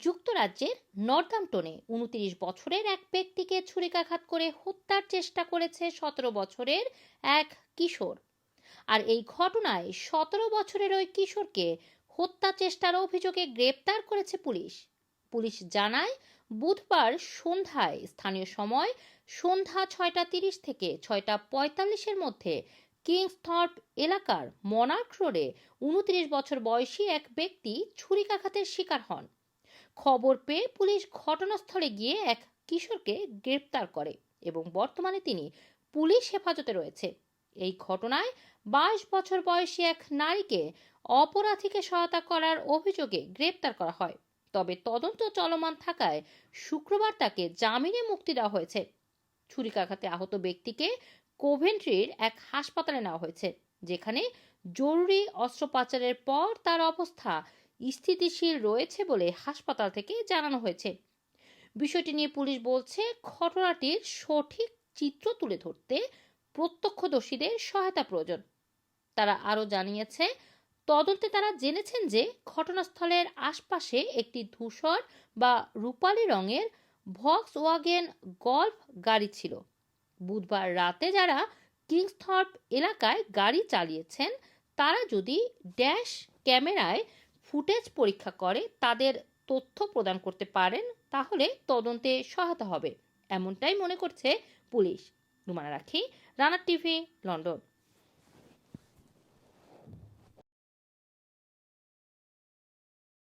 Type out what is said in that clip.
যুক্তরাজ্যের নর্দাম্পটনে উনত্রিশ বছরের এক ব্যক্তিকে ছুরিকাঘাত করে হত্যার চেষ্টা করেছে সতেরো বছরের এক কিশোর। আর এই ঘটনায় সতেরো বছরের ওই কিশোরকে হত্যা চেষ্টার অভিযোগে গ্রেপ্তার করেছে পুলিশ। পুলিশ জানায়, বুধবার সন্ধ্যায়, স্থানীয় সময় সন্ধ্যা ছয়টা তিরিশ থেকে ছয়টা পঁয়তাল্লিশের মধ্যে কিংসথর্প এলাকার মনার্ক রোডে উনত্রিশ বছর বয়সী এক ব্যক্তি ছুরিকাঘাতের শিকার হন। খবর পেয়ে পুলিশ ঘটনাস্থলে গিয়ে এক কিশোরকে গ্রেপ্তার করে এবং বর্তমানে তিনি পুলিশ হেফাজতে রয়েছে। এই ঘটনায় বাইশ বছর বয়সী এক নারীকে অপরাধীকে সহায়তা করার অভিযোগে গ্রেপ্তার করা হয়। তবে তদন্ত চলমান থাকায় শুক্রবার তাকে জামিনে মুক্তি দেওয়া হয়েছে। ছুরিকাঘাতে আহত ব্যক্তিকে কোভেন্ট্রির এক হাসপাতালে নেওয়া হয়েছে, যেখানে জরুরি অস্ত্রোপচারের পর তার অবস্থা স্থিতিশীল রয়েছে বলে হাসপাতাল থেকে জানানো হয়েছে। বিষয়টি নিয়ে পুলিশ বলছে, ঘটনাটির সঠিক চিত্র তুলে ধরতে প্রত্যক্ষদর্শীদের সহায়তা প্রয়োজন। তারা আরও জানিয়েছে, তদন্তে তারা জেনেছেন যে ঘটনাস্থলের আশপাশে একটি ধূসর বা রূপালী রঙের ভক্স ওয়াগেন গল্ফ গাড়ি ছিল। বুধবার রাতে যারা কিংসথর্প এলাকায় গাড়ি চালিয়েছেন, তারা যদি ড্যাশ ক্যামেরায় ফুটেজ পরীক্ষা করে তাদের তথ্য প্রদান করতে পারেন, তাহলে তদন্তে সহায়তা হবে। এমনটাই মনে করছে পুলিশ। রুমানা রাখি রানার টিভি, লন্ডন।